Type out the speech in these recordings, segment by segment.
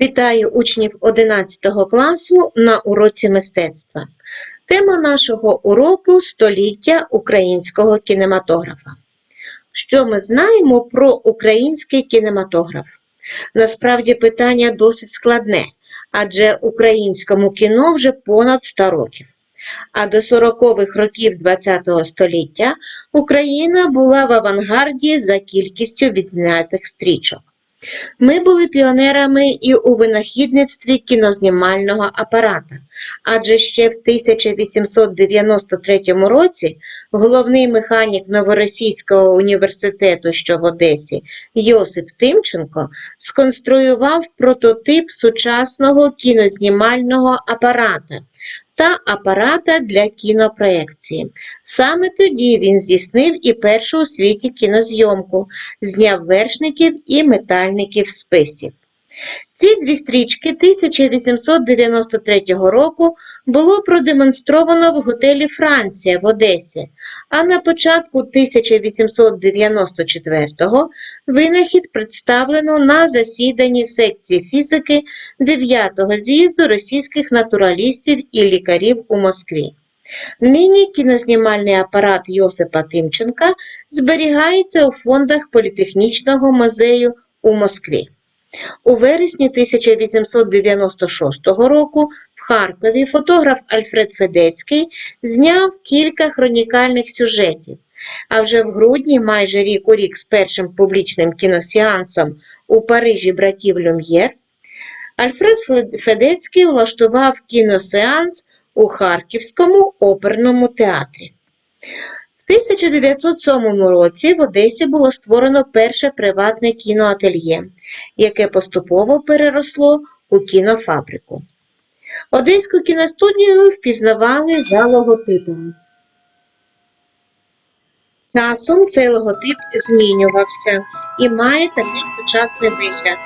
Вітаю учнів 11 класу на уроці мистецтва. Тема нашого уроку століття українського кінематографа. Що ми знаємо про український кінематограф? Насправді питання досить складне, адже українському кіно вже понад 100 років. А до 40-х років ХХ століття Україна була в авангарді за кількістю відзнятих стрічок. Ми були піонерами і у винахідництві кінознімального апарата, адже ще в 1893 році головний механік Новоросійського університету, що в Одесі, Йосип Тимченко, сконструював прототип сучасного кінознімального апарата та апарата для кінопроекції. Саме тоді він здійснив і першу у світі кінозйомку, зняв вершників і метальників списів. Ці дві стрічки 1893 року було продемонстровано в готелі Франція в Одесі, а на початку 1894-го винахід представлено на засіданні секції фізики 9-го з'їзду російських натуралістів і лікарів у Москві. Нині кінознімальний апарат Йосипа Тимченка зберігається у фондах Політехнічного музею у Москві. У вересні 1896 року в Харкові фотограф Альфред Федецький зняв кілька хронікальних сюжетів, а вже в грудні, майже рік у рік з першим публічним кіносеансом у Парижі братів Люм'єр, Альфред Федецький влаштував кіносеанс у Харківському оперному театрі. В 1907 році в Одесі було створено перше приватне кіноательє, яке поступово переросло у кінофабрику. Одеську кіностудію впізнавали за логотипом. Часом цей логотип змінювався і має такий сучасний вигляд.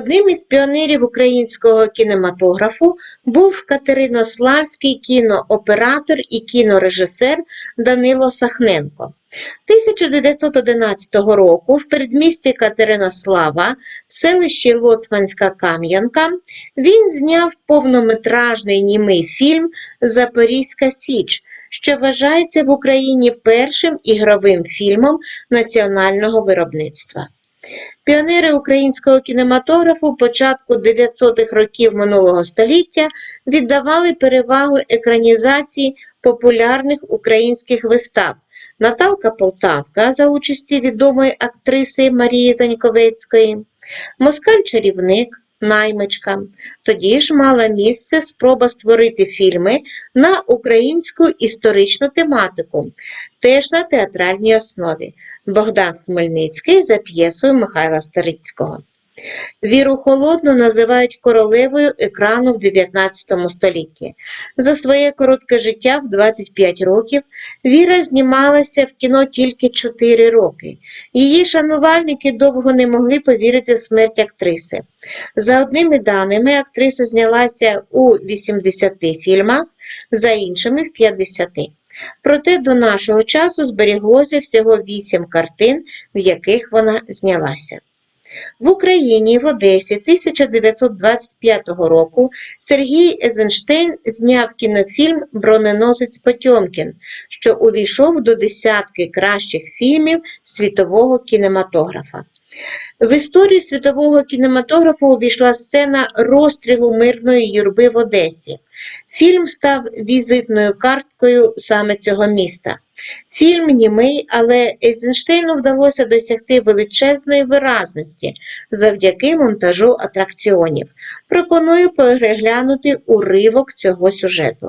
Одним із піонерів українського кінематографу був катеринославський кінооператор і кінорежисер Данило Сахненко. 1911 року в передмісті Катеринослава в селищі Лоцманська Кам'янка він зняв повнометражний німий фільм Запорізька Січ, що вважається в Україні першим ігровим фільмом національного виробництва. Піонери українського кінематографу початку 900-х років минулого століття віддавали перевагу екранізації популярних українських вистав. Наталка Полтавка за участі відомої актриси Марії Заньковецької, Москаль-чарівник, Наймичка. Тоді ж мала місце спроба створити фільми на українську історичну тематику, теж на театральній основі. Богдан Хмельницький за п'єсою Михайла Старицького. Віру Холодну називають королевою екрану в 19 столітті. За своє коротке життя в 25 років Віра знімалася в кіно тільки 4 роки. Її шанувальники довго не могли повірити в смерть актриси. За одними даними, актриса знялася у 80 фільмах, за іншими в 50. Проте до нашого часу зберіглося всього 8 картин, в яких вона знялася. В Україні в Одесі 1925 року Сергій Езенштейн зняв кінофільм Броненосець Потьомкін, що увійшов до десятки кращих фільмів світового кінематографа. В історію світового кінематографу увійшла сцена розстрілу мирної юрби в Одесі. Фільм став візитною карткою саме цього міста. Фільм німий, але Ейзенштейну вдалося досягти величезної виразності завдяки монтажу атракціонів. Пропоную переглянути уривок цього сюжету.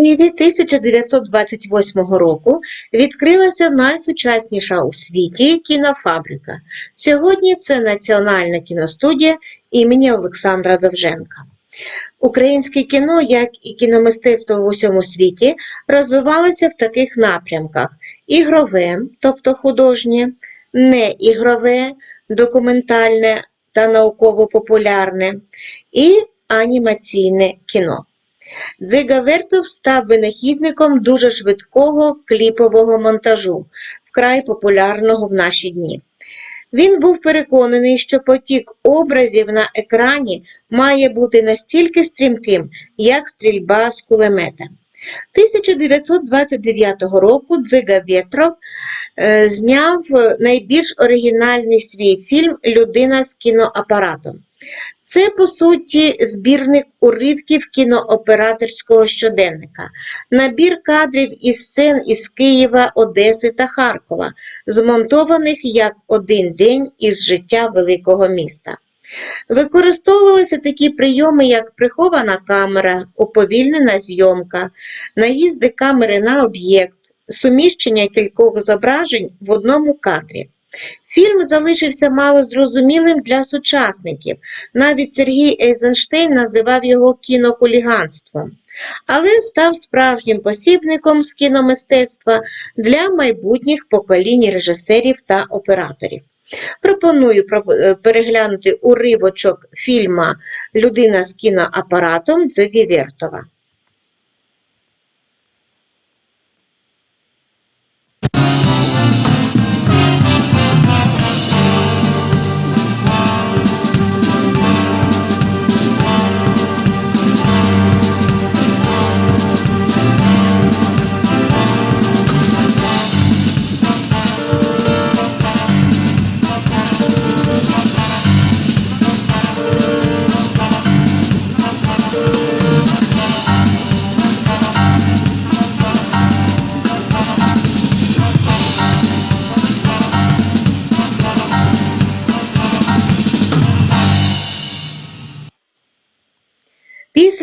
Києві 1928 року відкрилася найсучасніша у світі кінофабрика. Сьогодні це Національна кіностудія імені Олександра Довженка. Українське кіно, як і кіномистецтво в усьому світі, розвивалося в таких напрямках: ігрове, тобто художнє, неігрове, документальне та науково-популярне, і анімаційне кіно. Дзига Вертов став винахідником дуже швидкого кліпового монтажу, вкрай популярного в наші дні. Він був переконаний, що потік образів на екрані має бути настільки стрімким, як стрільба з кулемета. 1929 року Дзига Вєтров е, зняв найбільш оригінальний свій фільм Людина з кіноапаратом. Це, по суті, збірник уривків кінооператорського щоденника, набір кадрів і сцен із Києва, Одеси та Харкова, змонтованих як один день із життя великого міста. Використовувалися такі прийоми, як прихована камера, уповільнена зйомка, наїзди камери на об'єкт, суміщення кількох зображень в одному кадрі. Фільм залишився мало зрозумілим для сучасників. Навіть Сергій Ейзенштейн називав його кінохуліганством, але став справжнім посібником з кіномистецтва для майбутніх поколінь режисерів та операторів. Пропоную е, переглянути уривочок фільма Людина з кіноапаратом Дзиги Вєртова.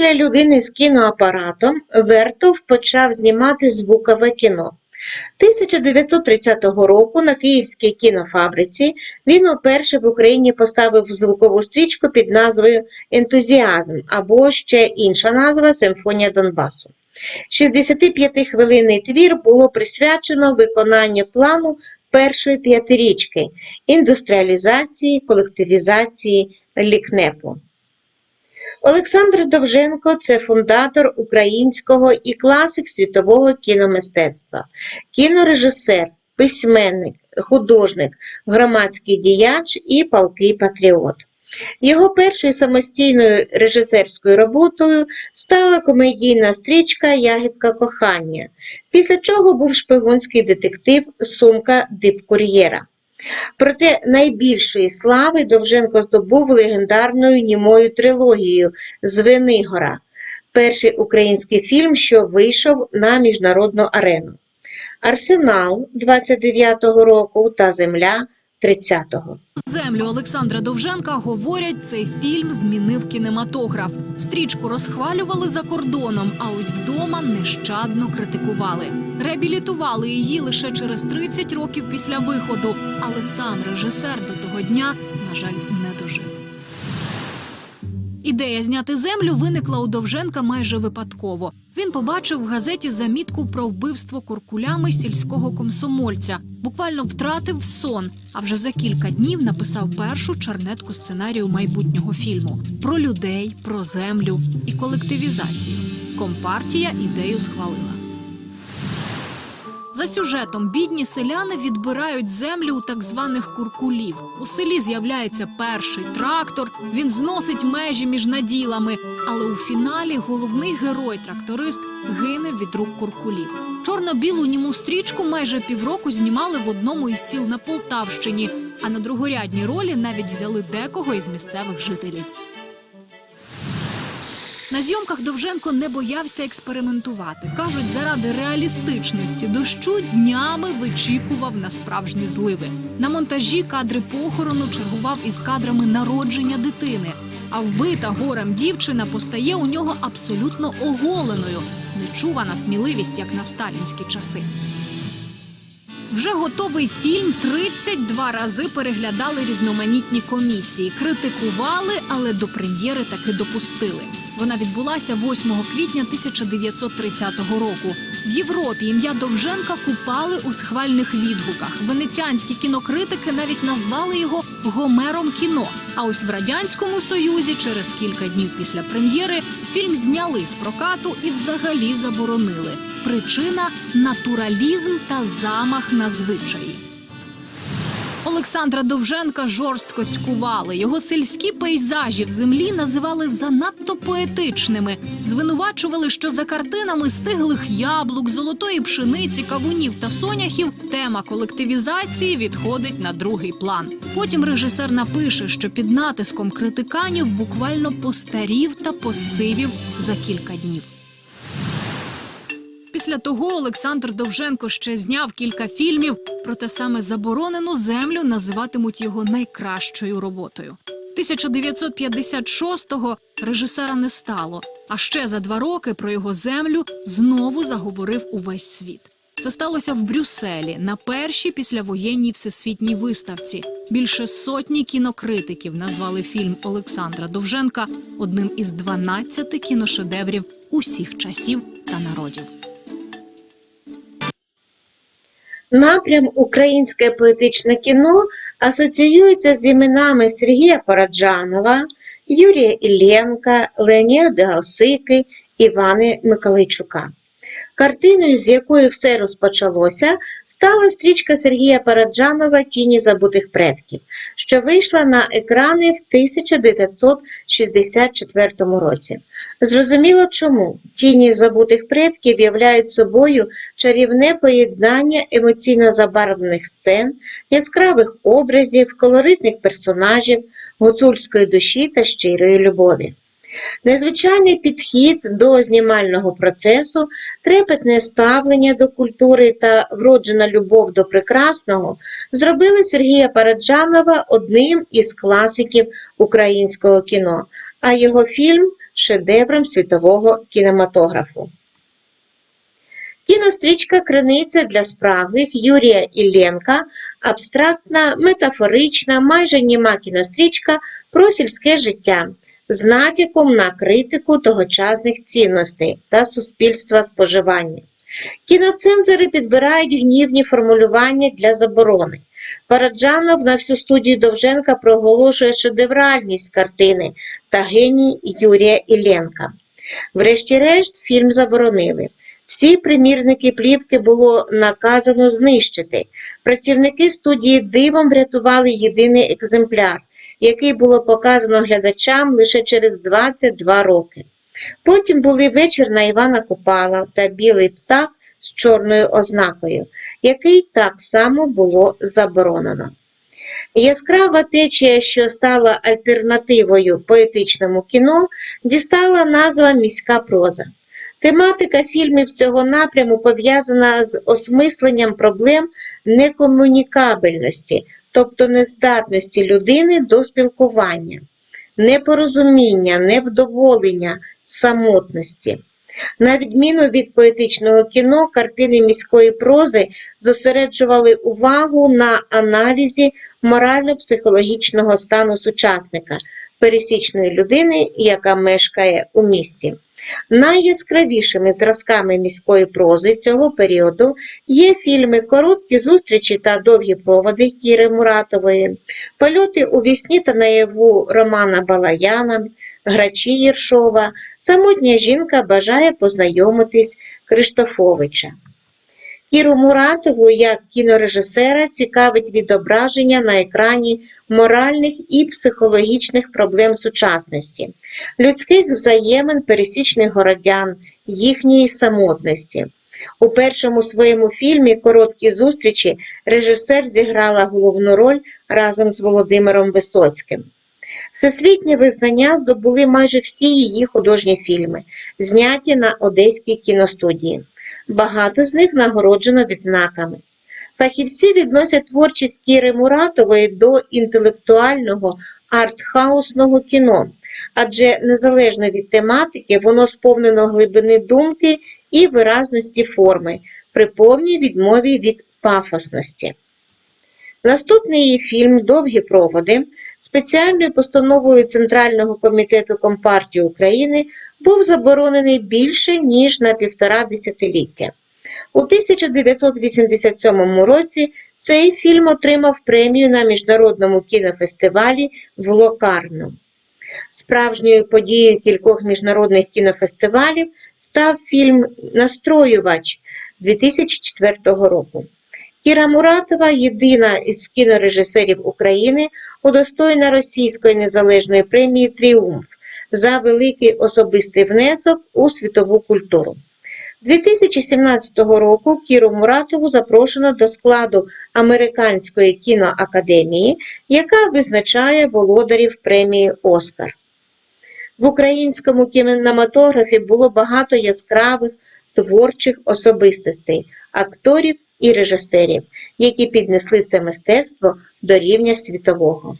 Після людини з кіноапаратом Вертов почав знімати звукове кіно. 1930 року на Київській кінофабриці він уперше в Україні поставив звукову стрічку під назвою Ентузіазм або ще інша назва Симфонія Донбасу. 65-хвилинний твір було присвячено виконанню плану першої п'ятирічки індустріалізації, колективізації лікнепу. Олександр Довженко це фундатор українського і класик світового кіномистецтва, кінорежисер, письменник, художник, громадський діяч і палкий патріот. Його першою самостійною режисерською роботою стала комедійна стрічка Ягідка кохання, після чого був шпигунський детектив Сумка дипкур'єра. Проте найбільшої слави Довженко здобув легендарною німою трилогією Звенигора, перший український фільм, що вийшов на міжнародну арену. Арсенал 29-го року та Земля 30-го. Землю Олександра Довженка говорять, цей фільм змінив кінематограф. Стрічку розхвалювали за кордоном, а ось вдома нещадно критикували. Реабілітували її лише через 30 років після виходу, але сам режисер до того дня, на жаль. Ідея зняти землю виникла у Довженка майже випадково. Він побачив в газеті замітку про вбивство куркулями сільського комсомольця. Буквально втратив сон. А вже за кілька днів написав першу чернетку сценарію майбутнього фільму про людей, про землю і колективізацію. Компартія ідею схвалила. За сюжетом бідні селяни відбирають землю у так званих куркулів. У селі з'являється перший трактор. Він зносить межі між наділами. Але у фіналі головний герой тракторист гине від рук куркулів. Чорно-білу німу стрічку майже півроку знімали в одному із сіл на Полтавщині. А на другорядні ролі навіть взяли декого із місцевих жителів. На зйомках Довженко не боявся експериментувати. Кажуть, заради реалістичності дощу днями вичікував на справжні зливи. На монтажі кадри похорону чергував із кадрами народження дитини. А вбита горем дівчина постає у нього абсолютно оголеною. нечувана сміливість, як на сталінські часи. Вже готовий фільм 32 рази переглядали різноманітні комісії, критикували, але до прем'єри таки допустили. Вона відбулася 8 квітня 1930 року. В Європі ім'я Довженка купали у схвальних відгуках. Венеціанські кінокритики навіть назвали його Гомером кіно. А ось в радянському союзі через кілька днів після прем'єри фільм зняли з прокату і взагалі заборонили. Причина натуралізм та замах на звичаї. Олександра Довженка жорстко цькували. Його сільські пейзажі в землі називали занадто поетичними. Звинувачували, що за картинами стиглих яблук, золотої пшениці, кавунів та соняхів тема колективізації відходить на другий план. Потім режисер напише, що під натиском критиканів буквально постарів та посивів за кілька днів. Після того Олександр Довженко ще зняв кілька фільмів, проте саме заборонену землю називатимуть його найкращою роботою. 1956-го режисера не стало. А ще за два роки про його землю знову заговорив увесь світ. Це сталося в Брюсселі на першій післявоєнній всесвітній виставці. Більше сотні кінокритиків назвали фільм Олександра Довженка одним із 12 кіношедеврів усіх часів та народів. Напрям українське поетичне кіно асоціюється з іменами Сергія Параджанова, Юрія Іллєнка, Леоніда Осики, Івани Миколайчука. Картиною, з якої все розпочалося, стала стрічка Сергія Параджанова Тіні забутих предків, що вийшла на екрани в 1964 році. Зрозуміло чому тіні забутих предків являють собою чарівне поєднання емоційно забарвлених сцен, яскравих образів, колоритних персонажів, гуцульської душі та щирої любові. Незвичайний підхід до знімального процесу, трепетне ставлення до культури та вроджена любов до прекрасного зробили Сергія Параджанова одним із класиків українського кіно, а його фільм шедевром світового кінематографу. Кінострічка Криниця для спраглих Юрія Ілленка абстрактна, метафорична, майже німа кінострічка про сільське життя з натяком на критику тогочасних цінностей та суспільства споживання. Кіноцензори підбирають гнівні формулювання для заборони. Параджанов на всю студію Довженка проголошує шедевральність картини та геній Юрія Ілленка. Врешті-решт фільм заборонили. Всі примірники плівки було наказано знищити. Працівники студії дивом врятували єдиний екземпляр, який було показано глядачам лише через 22 роки. Потім були вечір на Івана Купала та білий птах з чорною ознакою, який так само було заборонено. Яскрава течія, що стала альтернативою поетичному кіно, дістала назва міська проза. Тематика фільмів цього напряму пов'язана з осмисленням проблем некомунікабельності, тобто нездатності людини до спілкування, непорозуміння, невдоволення, самотності. На відміну від поетичного кіно, картини міської прози зосереджували увагу на аналізі морально-психологічного стану сучасника, пересічної людини, яка мешкає у місті. Найяскравішими зразками міської прози цього періоду є фільми Короткі зустрічі та довгі проводи Кіри Муратової, Польоти у вісні та наяву Романа Балаяна, Грачі Єршова, Самотня жінка бажає познайомитись Криштофовича. Кіру Муратову як кінорежисера цікавить відображення на екрані моральних і психологічних проблем сучасності, людських взаємин пересічних городян, їхньої самотності. У першому своєму фільмі Короткі зустрічі режисер зіграла головну роль разом з Володимиром Висоцьким. Всесвітнє визнання здобули майже всі її художні фільми, зняті на Одеській кіностудії. Багато з них нагороджено відзнаками. Фахівці відносять творчість Кіри Муратової до інтелектуального артхаусного кіно, адже незалежно від тематики, воно сповнено глибини думки і виразності форми при повній відмові від пафосності. Наступний її фільм Довгі проводи спеціальною постановою Центрального комітету Компартії України був заборонений більше ніж на півтора десятиліття. У 1987 році цей фільм отримав премію на міжнародному кінофестивалі в Локарно. Справжньою подією кількох міжнародних кінофестивалів став фільм Настроювач 2004 року. Кіра Муратова, єдина із кінорежисерів України, удостоєна Російської незалежної премії Тріумф за великий особистий внесок у світову культуру. 2017 року Кіру Муратову запрошено до складу Американської кіноакадемії, яка визначає володарів премії Оскар. В українському кінематографі було багато яскравих творчих особистостей, акторів і режисерів, які піднесли це мистецтво до рівня світового.